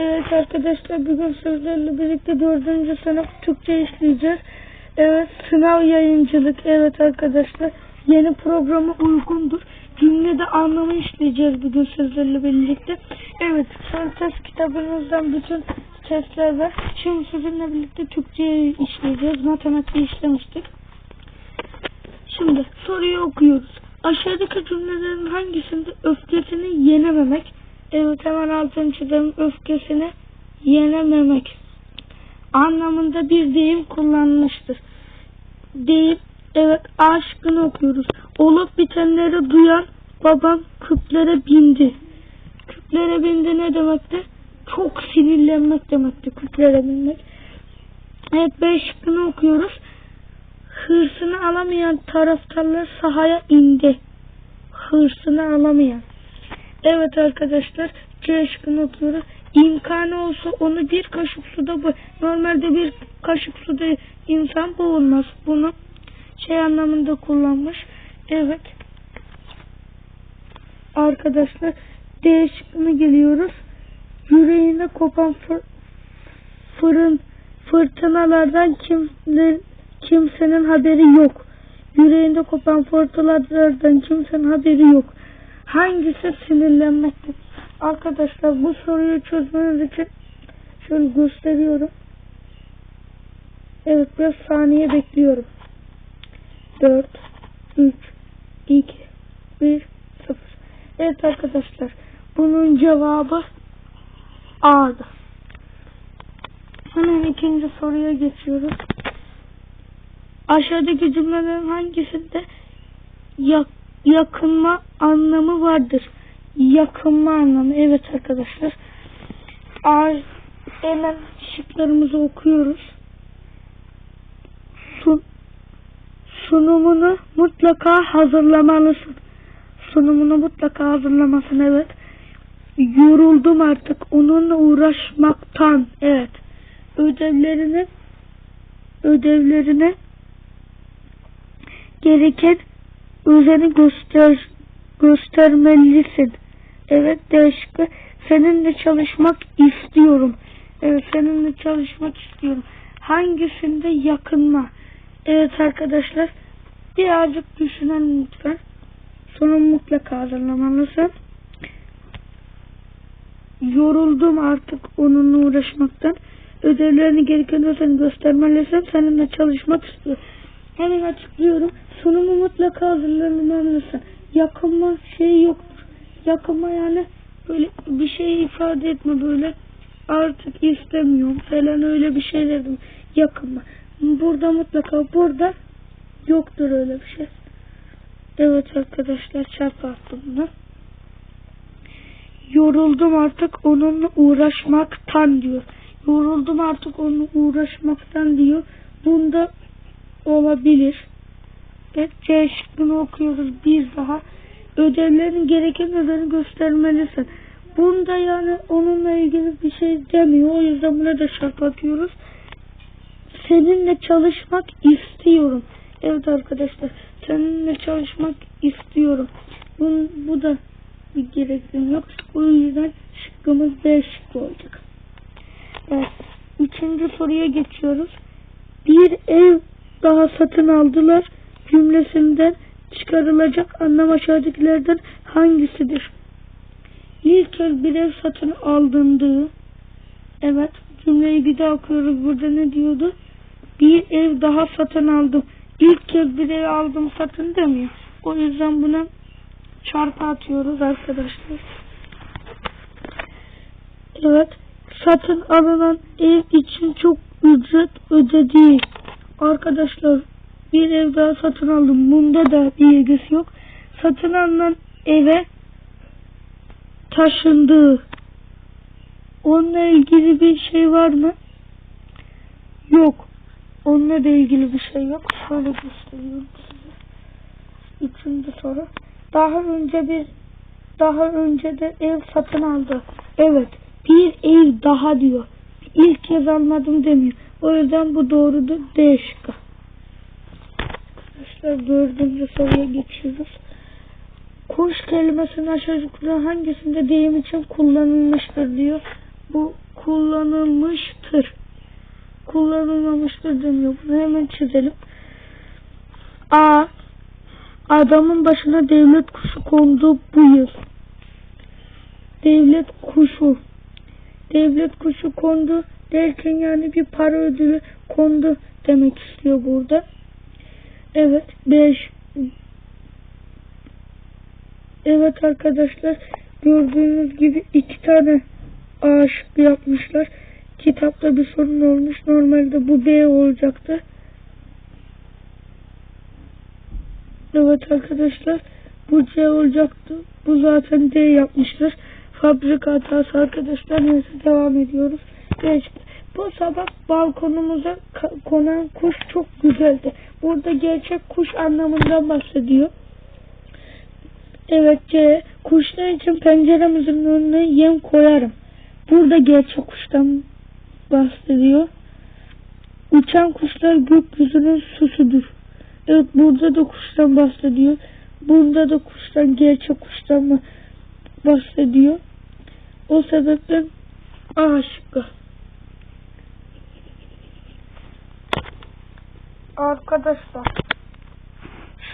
Evet arkadaşlar bugün sizlerle birlikte dördüncü sınıf Türkçe işleyeceğiz. Evet sınav yayıncılık. Evet arkadaşlar yeni programa uygundur. Cümlede anlamı işleyeceğiz bugün sizlerle birlikte. Evet test kitabınızdan bütün testler var. Şimdi sizinle birlikte Türkçe'yi işleyeceğiz. Matematiği işlemiştik. Şimdi soruyu okuyoruz. Aşağıdaki cümlelerin hangisinde öfkesini yenememek? Evet hemen altını çizelim. Öfkesini yenememek anlamında bir deyim kullanılmıştır. Deyim evet aşkını okuyoruz. Olup bitenleri duyan babam küplere bindi. Küplere bindi ne demekti? Çok sinirlenmek demekti küplere binmek. Evet B şıkkını okuyoruz. Hırsını alamayan taraftarlar sahaya indi. Hırsını alamayan. Evet arkadaşlar C şıkkını okuyoruz. İmkanı olsa onu bir kaşık suda bu. Normalde bir kaşık suda insan boğulmaz. Bunu şey anlamında kullanmış. Evet. Arkadaşlar D şıkkına geliyoruz. Yüreğine kopan fır, fırın fırtınalardan kimler, kimsenin haberi yok. Yüreğinde kopan fırtınalardan kimsenin haberi yok. Hangisi sinirlenmektir? Arkadaşlar bu soruyu çözmeniz için şöyle gösteriyorum. Evet biraz saniye bekliyorum. 4 3 2 1 0 Evet arkadaşlar bunun cevabı A'dı. Hemen ikinci soruya geçiyoruz. Aşağıdaki cümlelerin hangisinde yak yakınma anlamı vardır? Yakınma anlamı. Evet arkadaşlar. A, hemen şıklarımızı okuyoruz. Sun, sunumunu mutlaka hazırlamalısın. Sunumunu mutlaka hazırlamasın. Evet. Yoruldum artık onunla uğraşmaktan. Evet. Ödevlerini ödevlerini gereken özeni göster göstermelisin. Evet D şıkkı. Seninle çalışmak istiyorum. Evet seninle çalışmak istiyorum. Hangisinde yakınma? Evet arkadaşlar. Birazcık düşünelim lütfen. Sonu mutlaka hazırlamalısın. Yoruldum artık onunla uğraşmaktan. Ödevlerini gereken özen göstermelisin. Seninle çalışmak istiyorum. Hemen açıklıyorum. Sunumu mutlaka hazırlamalısın. Yakınma şey yoktur. Yakınma yani böyle bir şey ifade etme böyle artık istemiyorum falan öyle bir şey dedim. Yakınma. Burada mutlaka burada yoktur öyle bir şey. Evet arkadaşlar çarpı attım bunu. Yoruldum artık onunla uğraşmaktan diyor. Yoruldum artık onunla uğraşmaktan diyor. Bunda olabilir. Evet C şıkkını okuyoruz bir daha. Ödevlerin gereken ödevini göstermelisin. Bunda yani onunla ilgili bir şey demiyor. O yüzden buna da şart atıyoruz. Seninle çalışmak istiyorum. Evet arkadaşlar. Seninle çalışmak istiyorum. Bu, bu da bir gereklim yok. O yüzden şıkkımız B şıkkı olacak. Evet. Üçüncü soruya geçiyoruz. Bir ev daha satın aldılar cümlesinden çıkarılacak anlam aşağıdakilerden hangisidir? İlk kez bir ev satın alındığı evet cümleyi bir daha okuyoruz burada ne diyordu? Bir ev daha satın aldım. İlk kez bir ev aldım satın demiyor. O yüzden buna çarpı atıyoruz arkadaşlar. Evet. Satın alınan ev için çok ücret ödediği arkadaşlar bir ev daha satın aldım. Bunda da bir ilgisi yok. Satın alınan eve taşındığı onunla ilgili bir şey var mı? Yok. Onunla da ilgili bir şey yok. Şöyle gösteriyorum size. Üçüncü soru. Daha önce bir daha önce de ev satın aldı. Evet. Bir ev daha diyor. İlk kez almadım demiyor. O yüzden bu doğrudur. D şıkkı. Arkadaşlar dördüncü soruya geçiyoruz. Kuş kelimesinin aşağı yukarı hangisinde deyim için kullanılmıştır diyor. Bu kullanılmıştır. Kullanılmamıştır demiyor. Bunu hemen çizelim. A. Adamın başına devlet kuşu kondu bu yıl. Devlet kuşu. Devlet kuşu kondu derken yani bir para ödülü kondu demek istiyor burada. Evet 5 Evet arkadaşlar gördüğünüz gibi iki tane A yapmışlar. Kitapta bir sorun olmuş. Normalde bu B olacaktı. Evet arkadaşlar bu C olacaktı. Bu zaten D yapmışlar. Fabrika hatası arkadaşlar. Neyse devam ediyoruz. Beş. Bu sabah balkonumuza konan kuş çok güzeldi. Burada gerçek kuş anlamından bahsediyor. Evet C. Kuşlar için penceremizin önüne yem koyarım. Burada gerçek kuştan bahsediyor. Uçan kuşlar gökyüzünün süsüdür. Evet burada da kuştan bahsediyor. Bunda da kuştan gerçek kuştan bahsediyor. O sebepten A şıkkı. Arkadaşlar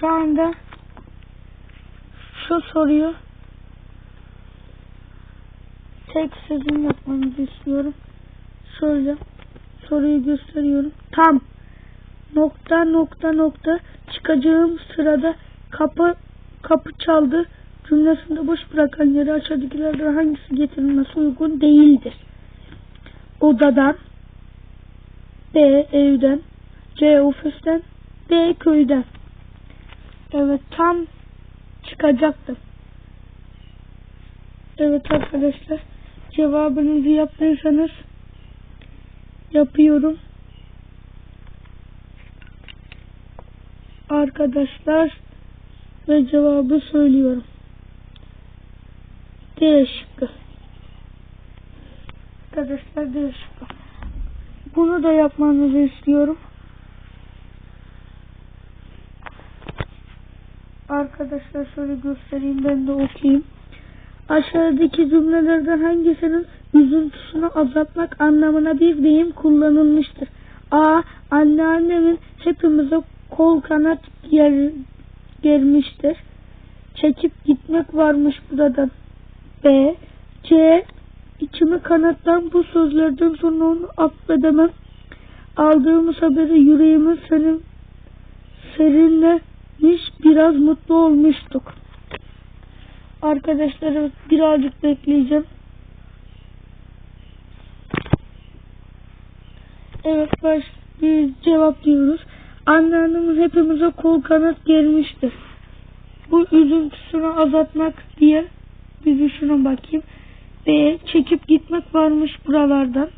şu anda şu soruyu tek sizin yapmanızı istiyorum. Şöyle soruyu gösteriyorum. Tam nokta nokta nokta çıkacağım sırada kapı kapı çaldı cümlesinde boş bırakan yere aşağıdakilerden hangisi getirilmesi uygun değildir? Odadan B. Evden C. Ofisten D. Köyden Evet tam çıkacaktım. Evet arkadaşlar cevabınızı yaptıysanız yapıyorum. Arkadaşlar ve cevabı söylüyorum. D şıkkı. Arkadaşlar D. Bunu da yapmanızı istiyorum. Arkadaşlar şöyle göstereyim ben de okuyayım. Aşağıdaki cümlelerden hangisinin üzüntüsünü azaltmak anlamına bir deyim kullanılmıştır? A. Anneannemin hepimize kol kanat ger germiştir. Çekip gitmek varmış buradan. B. C. İçimi kanattan bu sözlerden sonra onu affedemem. Aldığımız haberi yüreğimin senin serinlemiş biraz mutlu olmuştuk. Arkadaşlar birazcık bekleyeceğim. Evet baş bir cevap diyoruz. Anneannemiz hepimize kol kanat germiştir. Bu üzüntüsünü azaltmak diye bir düşünün bakayım. B. Çekip gitmek varmış buralardan.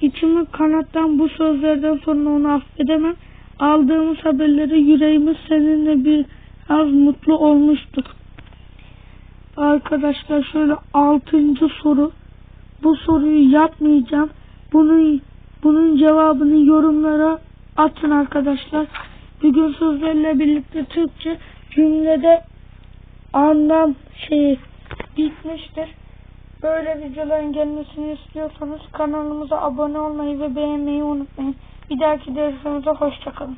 İçimi kanattan bu sözlerden sonra onu affedemem. Aldığımız haberleri yüreğimiz seninle bir az mutlu olmuştuk. Arkadaşlar şöyle altıncı soru. Bu soruyu yapmayacağım. Bunun bunun cevabını yorumlara atın arkadaşlar. Bugün sözlerle birlikte Türkçe cümlede anlam şeyi bitmiştir. Böyle videoların gelmesini istiyorsanız kanalımıza abone olmayı ve beğenmeyi unutmayın. Bir dahaki dersimizde hoşçakalın.